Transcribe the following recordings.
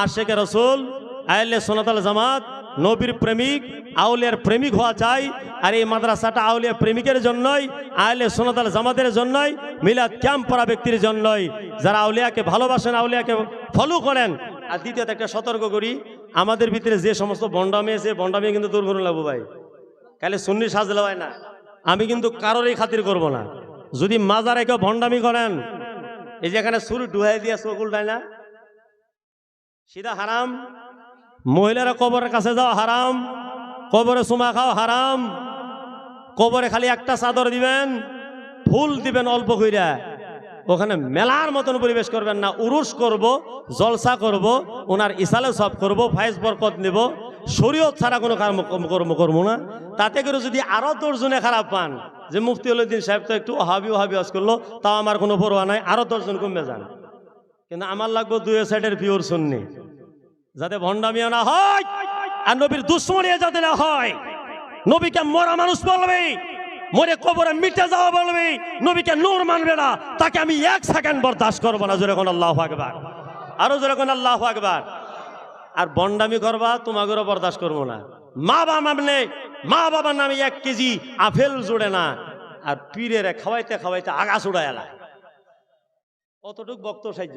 আশেকে রসুল আইলে সোনাতাল জামাত, নবীর প্রেমিক, আউলিয়ার প্রেমিক হওয়া চাই। আর এই মাদ্রাসাটা আউলিয়া প্রেমিকের জন্যই আইলে সোনাতাল জামাতের জন্যই, মিলাদ ক্যাম্প পড়া ব্যক্তির জন্যই। যারা আউলিয়াকে ভালোবাসেন, আউলিয়াকে ফলো করেন। আর দ্বিতীয়ত একটা সতর্ক করি, আমাদের ভিতরে যে সমস্ত বন্ডামি আছে, বন্ডামি কিন্তু দূর করুন লাগবো ভাই। খালি সুন্নি সাজলে হয় না। আমি কিন্তু কারোরই খাতির করব না। যদি মাজারে কেউ ভণ্ডামি করেন, এই যে এখানে সুর ডুহাই দিয়া চকুল দেয় না। সিধা হারাম। মহিলারা কবরের কাছে যাওয়া হারাম। কবরে সুমা খাওয়া হারাম। কবরে খালি একটা চাদর দিবেন, ফুল দিবেন অল্প কইরা। ওখানে মেলার মতন পরিবেশ করবেন না। উরুস করব, জলসা করব, ওনার ইসালে সব করব ফাইজ বরকত নেব। শরীয়ত ছাড়া কোনো কর্ম করব না। তাতে করে যদি আরও দশজনে খারাপ পান, যে মুক্তি মুফতি উদ্দিন সাহেব তো একটু ওহাবি ওহাবি আজ করল, তাও আমার কোনো পরোয়া নাই, আরও দশজন কমবে যান। কিন্তু আমার লাগবে দুই সাইডের পিওর শুননি যাতে ভণ্ডামিয়া না হয় আর নবীর দুশ্মনিয়া যাতে না হয়। নবীকে মরা মানুষ বলবে, মরে কবরে মিটে যাওয়া বলবে, নবীকে নূর মানবে না, তাকে আমি এক সেকেন্ড বরদাস্ত করব না, জোরে কোন আল্লাহ আকবার। আরও জোরে কোন আল্লাহ আকবার। আর বন্ডামি করবা তোমাদেরও বরদাস্ত করব না। মা বাবা মামলে মা বাবার নামে এক কেজি আপেল জোড়ে না, আর পীরের খাওয়াইতে খাওয়াইতে আগা চুড়া এলায় অতটুক বক্ত সাহায্য।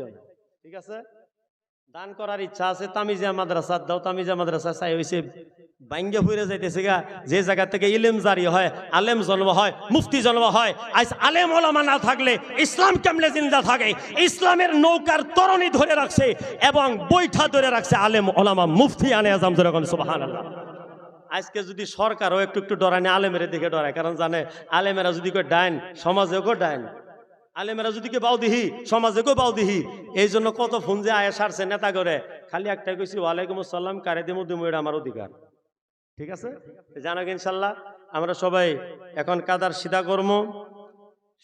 ঠিক আছে? দান করার ইচ্ছা আছে তামিজা মাদ্রাসা দাও তামিজা মাদ্রাসা চাই হয়েছে বাঙ্গে ফুরে যাইতেছে গা, যে জায়গা থেকে ইলেম জারি হয়, আলেম জন্ম হয়, মুফতি জন্ম হয়, আজ আলেম ওলামা না থাকলে ইসলাম কেমলে জিন্দা থাকে? ইসলামের নৌকার তরণী ধরে রাখছে এবং বৈঠা ধরে রাখছে আলেম ওলামা মুফতি আনে আজম ধরে সুবাহান আল্লাহ আজকে যদি সরকারও একটু একটু ডরায় না আলেমের দিকে ডরায়, কারণ জানে, আলেমেরা যদি কেউ ডাইন, সমাজেও কেউ ডাইন আলেমেরা যদি কেউ বাউ দিহি, সমাজে কেউ বাউ দিহি এই জন্য কত ফোন যে আয়া সারছে, নেতা করে খালি একটাই কইছি, ওয়ালাইকুম আসসালাম, কারে দিমু দিমু, এটা আমার অধিকার। ঠিক আছে? জানো ইনশাল্লাহ, আমরা সবাই এখন কাদার সিধা কর্ম।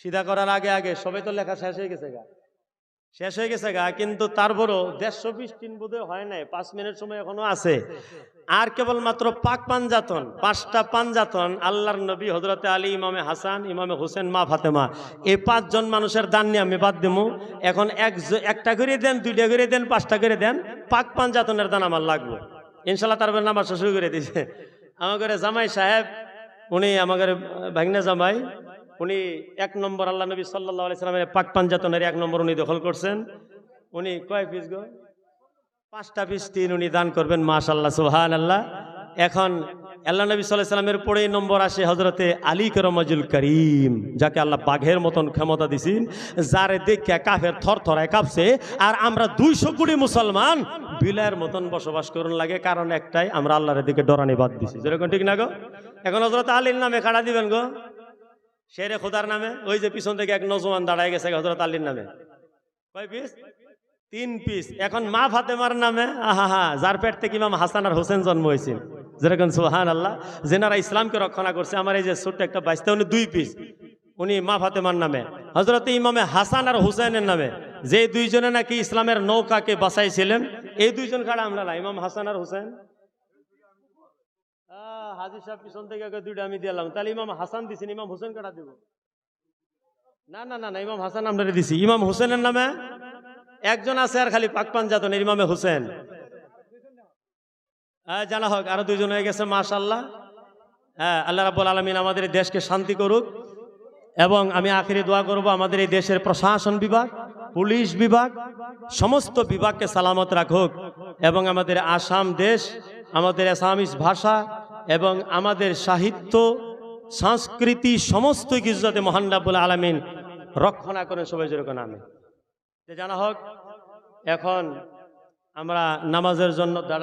সিধা করার আগে আগে, সবাই তো লেখা শেষ হয়ে গেছে গা। শেষ হয়ে গেছে গা, কিন্তু তারপরও দেড়শো বিশ তিন বোধে হয় নাই, পাঁচ মিনিট সময় এখনও আছে। আর কেবলমাত্র পাক পাঞ্জাতন পাঁচটা পাঞ্জাতন আল্লাহর নবী হজরতে আলী, ইমামে হাসান, ইমামে হোসেন, মা ফাতেমা, এই পাঁচজন মানুষের দান নিয়ে আমি বাদ দেবো এখন এক একটা করে দেন, দুইটা করে দেন, পাঁচটা করে দেন, পাক পাঞ্জাতনের দান আমার লাগবে। ইনশাল্লাহ তারপর নামাজ শুরু করে দিয়েছে আমাদের জামাই সাহেব, উনি আমাদের ভাগনা জামাই উনি এক নম্বর আল্লাহ নবী সাল্লাহ আলাইসালামের পাক পাঞ্জাতনের এক নম্বর উনি দখল করছেন। উনি কয় পিস গো? পাঁচটা পিস তিন উনি দান করবেন মাশাল্লাহ সুহান আল্লাহ এখন আল্লাহ নবী সাল্লাহ সাল্লামের পরেই নম্বর আসে হজরতে আলী করমজুল করিম, যাকে আল্লাহ বাঘের মতন ক্ষমতা দিছেন, যারে দেখে কাফের থর থরায় কাঁপছে, আর আমরা দুইশো কোটি মুসলমান বিলায়ের মতন বসবাস করুন লাগে, কারণ একটাই, আমরা আল্লাহর দিকে ডরানি বাদ দিছি। যেরকম ঠিক না গো? এখন হজরত আলীর নামে খাড়া দিবেন গো? শেরে খোদার নামে, ওই যে পিছন থেকে এক নজওয়ান দাঁড়ায় গেছে হজরত আলীর নামে। কয় পিস তিন পিস এখন মা ফাতেমার নামে আহা হা যার পেট থেকে ইমাম হাসান আর হোসেন জন্ম হয়েছিল যেরকম সুহান আল্লাহ যেনারা ইসলামকে রক্ষণা করছে, আমার এই যে ছোট্ট একটা বাইসতে উনি দুই পিস উনি মা ফাতেমার নামে। হজরত ইমামে হাসান আর হুসেনের নামে। যে দুইজনে নাকি ইসলামের নৌকাকে বাঁচাইছিলেন, এই দুইজন খাড়া আমরা ইমাম হাসান আর হুসেন হাজির সাহেব পিছন থেকে দুইটা আমি দিলাম তাহলে ইমাম হাসান দিছেন, ইমাম হোসেন কাটা দিব? না না না না, ইমাম হাসান আমরা দিছি। ইমাম হোসেনের নামে একজন আছে আর খালি পাকপান জাতনের ইমামে হোসেন। হ্যাঁ জানা হোক, আরও দুইজন হয়ে গেছে মাশাল্লাহ হ্যাঁ আল্লাহ রাব্বুল আলমিন আমাদের দেশকে শান্তি করুক। এবং আমি আখেরি দোয়া করব, আমাদের এই দেশের প্রশাসন বিভাগ, পুলিশ বিভাগ, সমস্ত বিভাগকে সালামত রাখুক। এবং আমাদের আসাম দেশ, আমাদের আসামিস ভাষা এবং আমাদের সাহিত্য, সংস্কৃতি, সমস্ত কিছু যাতে মহান রাবুল আলমিন রক্ষণা করেন, সবাই যেরকম নামে যে জানা হোক, এখন আমরা নামাজের জন্য দাঁড়া